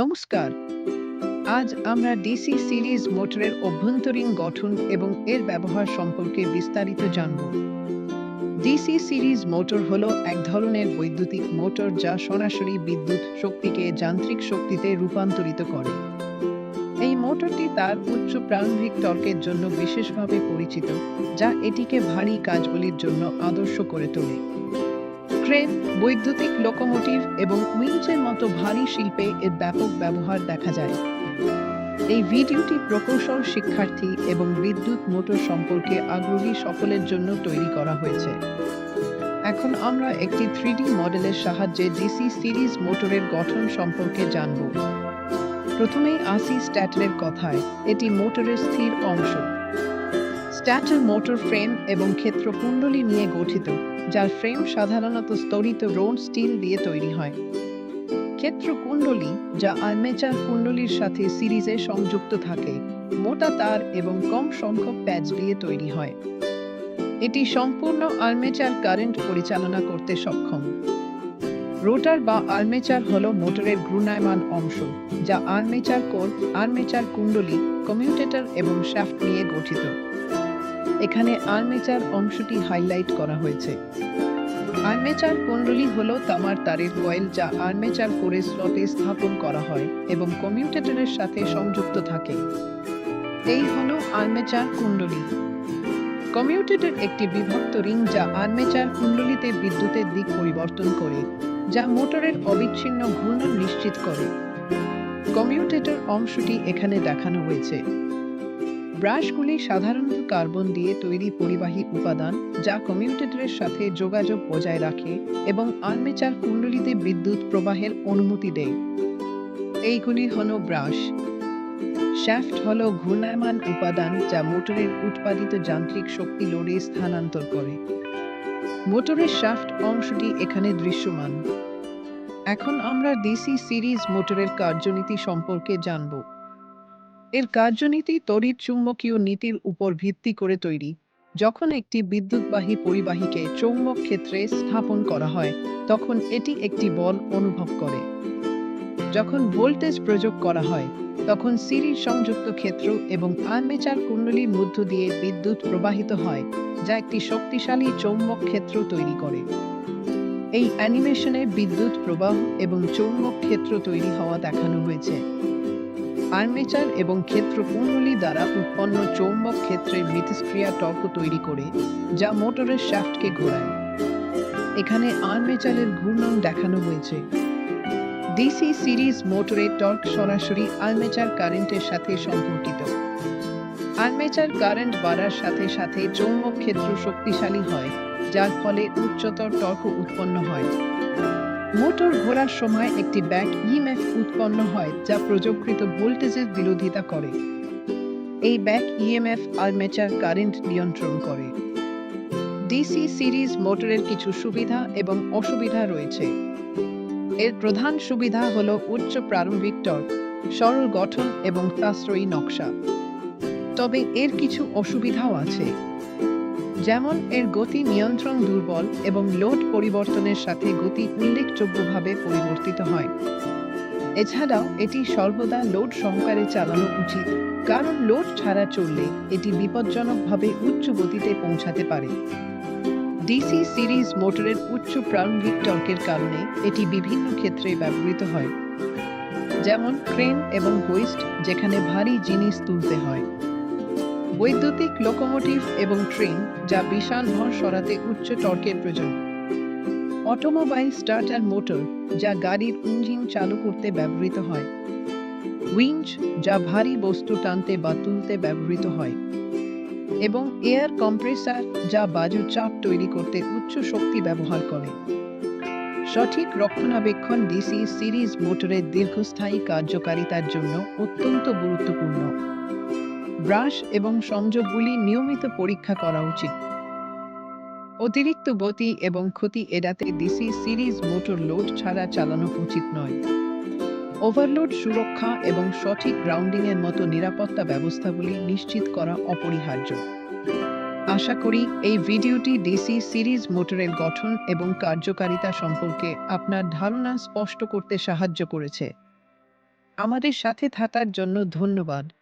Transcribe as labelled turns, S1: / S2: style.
S1: নমস্কার। আজ আমরা ডিসি সিরিজ মোটরের অভ্যন্তরীণ গঠন এবং এর ব্যবহার সম্পর্কে বিস্তারিত জানব। ডিসি সিরিজ মোটর হলো এক ধরনের বৈদ্যুতিক মোটর যা সরাসরি বিদ্যুৎ শক্তিকে যান্ত্রিক শক্তিতে রূপান্তরিত করে। এই মোটরটি তার উচ্চ প্রারম্ভিক তর্কের জন্য বিশেষভাবে পরিচিত, যা এটিকে ভারী কাজগুলির জন্য আদর্শ করে তোলে। ক্রেন বৈদ্যুতিক লোকোমোটিভ এবং উইঞ্চের মতো ভারী শিল্পে এর ব্যাপক ব্যবহার দেখা যায়। এই ভিডিওটি প্রকৌশল শিক্ষার্থী এবং বিদ্যুৎ মোটর সম্পর্কে আগ্রহী সকলের জন্য তৈরি করা হয়েছে। এখন আমরা একটি থ্রিডি মডেলের সাহায্যে ডিসি সিরিজ মোটরের গঠন সম্পর্কে জানব। প্রথমেই আসি স্ট্যাটারের কথায়, এটি মোটরের স্থির অংশ। স্ট্যাটার মোটর ফ্রেম এবং ক্ষেত্র কুণ্ডলী নিয়ে গঠিত। যার ফ্রেম সাধারণত স্তরিত রোড স্টিল দিয়ে তৈরি হয়। ক্ষেত্র কুণ্ডলী যা আর্মেচার কুণ্ডলীর সাথে সিরিজে সংযুক্ত থাকে, মোটা তার এবং কম সংখ্যক প্যাচ দিয়ে তৈরি হয়। এটি সম্পূর্ণ আর্মেচার কারেন্ট পরিচালনা করতে সক্ষম। রোটার বা আর্মেচার হল মোটরের ঘূর্ণায়মান অংশ, যা আর্মেচার কোর, আর্মেচার কুণ্ডলী, কমিউটেটর এবং শ্যাফট নিয়ে গঠিত। এখানে আর্মেচার অংশটি হাইলাইট করা হয়েছে। আর্মেচার কুণ্ডলী হল তামার তারের কয়েল যা আর্মেচার করে স্লটে স্থাপন করা হয় এবং কমিউটেটরের সাথে সংযুক্ত থাকে। এই হল আর্মেচার কুণ্ডলী। কমিউটেটর একটি বিভক্ত রিং যা আর্মেচার কুণ্ডলীতে বিদ্যুতের দিক পরিবর্তন করে, যা মোটরের অবিচ্ছিন্ন ঘূর্ণন নিশ্চিত করে। কমিউটেটর অংশটি এখানে দেখানো হয়েছে। ব্রাশগুলি সাধারণত কার্বন দিয়ে তৈরি পরিবাহী উপাদান, যা কমিউটেটরের সাথে যোগাযোগ বজায় রাখে এবং আর্মেচার কুণ্ডলীতে বিদ্যুৎ প্রবাহের অনুমতি দেয়। এইগুলি হল ব্রাশ। শ্যাফট হল ঘূর্ণায়মান উপাদান, যা মোটরের উৎপাদিত যান্ত্রিক শক্তি লোডে স্থানান্তর করে। মোটরের শ্যাফট অংশটি এখানে দৃশ্যমান। এখন আমরা ডিসি সিরিজ মোটরের কার্যনীতি সম্পর্কে জানব। এর কার্যনীতি তড়িৎ চুম্বকীয় নীতির উপর ভিত্তি করে তৈরি। যখন একটি বিদ্যুৎবাহী পরিবাহীকে চৌম্বক ক্ষেত্রে স্থাপন করা হয়, তখন এটি একটি বল অনুভব করে। যখন ভোল্টেজ প্রয়োগ করা হয়, তখন সিরিজ সংযুক্ত ক্ষেত্র এবং আর্মেচার কুণ্ডলীর মধ্য দিয়ে বিদ্যুৎ প্রবাহিত হয়, যা একটি শক্তিশালী চৌম্বক ক্ষেত্র তৈরি করে। এই অ্যানিমেশনে বিদ্যুৎ প্রবাহ এবং চৌম্বক ক্ষেত্র তৈরি হওয়া দেখানো হয়েছে। আর্মেচার এবং ক্ষেত্র কুণ্ডলী দ্বারা উৎপন্ন চৌম্বক ক্ষেত্রের মিথস্ক্রিয়া টর্ক তৈরি করে, যা মোটরের শ্যাফটকে ঘোরায়। এখানে আর্মেচারের ঘূর্ণন দেখানো হয়েছে। ডিসি সিরিজ মোটরের টর্ক সরাসরি আর্মেচার কারেন্টের সাথে সম্পর্কিত। আর্মেচার কারেন্ট বাড়ার সাথে সাথে চৌম্বক ক্ষেত্র শক্তিশালী হয়, যার ফলে উচ্চতর টর্ক উৎপন্ন হয়। মোটর ঘোরার সময় একটি ব্যাক ইএমএফ উৎপন্ন হয়, যা প্রযোগকৃত ভোল্টেজের বিরোধিতা করে। এই ব্যাক ইএমএফ আর্মেচার কারেন্ট নিয়ন্ত্রণ করে। ডিসি সিরিজ মোটরের কিছু সুবিধা এবং অসুবিধা রয়েছে। এর প্রধান সুবিধা হল উচ্চ প্রারম্ভিক টর্ক, সরল গঠন এবং সাশ্রয়ী নকশা। তবে এর কিছু অসুবিধাও আছে। যেমন এর গতি নিয়ন্ত্রণ দুর্বল এবং লোড পরিবর্তনের সাথে গতি উল্লেখযোগ্যভাবে পরিবর্তিত হয়। এছাড়াও, এটি সর্বদা লোড সহকারে চালানো উচিত, কারণ লোড ছাড়া চললে এটি বিপজ্জনকভাবে উচ্চ গতিতে পৌঁছাতে পারে। ডিসি সিরিজ মোটরের উচ্চ প্রারম্ভিক টর্কের কারণে এটি বিভিন্ন ক্ষেত্রে ব্যবহৃত হয়, যেমন ক্রেন এবং হোইস্ট, যেখানে ভারী জিনিস তুলতে হয়। বৈদ্যুতিক লোকোমোটিভ এবং ট্রেন যা বিশাল ভর সরাতে উচ্চ টর্কের প্রয়োজন। অটোমোবাইল স্টার্টার মোটর যা গাড়ির ইঞ্জিন চালু করতে ব্যবহৃত হয়। উইঞ্চ যা ভারী বস্তু টানতে বা তুলতে ব্যবহৃত হয়। এবং এয়ার কম্প্রেসার যা বায়ু চাপ তৈরি করতে উচ্চ শক্তি ব্যবহার করে। সঠিক রক্ষণাবেক্ষণ ডিসি সিরিজ মোটরের দীর্ঘস্থায়ী কার্যকারিতার জন্য অত্যন্ত গুরুত্বপূর্ণ। ব্রাশ এবং সংযোগগুলি নিয়মিত পরীক্ষা করা উচিত। অতিরিক্ত গতি এবং ক্ষতি এড়াতে ডিসি সিরিজ মোটর লোড ছাড়া চালানো উচিত নয়। ওভারলোড সুরক্ষা এবং সঠিক গ্রাউন্ডিং এর মতো নিরাপত্তা ব্যবস্থাগুলি নিশ্চিত করা অপরিহার্য। আশা করি এই ভিডিওটি ডিসি সিরিজ মোটরের গঠন এবং কার্যকারিতা সম্পর্কে আপনার ধারণা স্পষ্ট করতে সাহায্য করেছে। আমাদের সাথে থাকার জন্য ধন্যবাদ।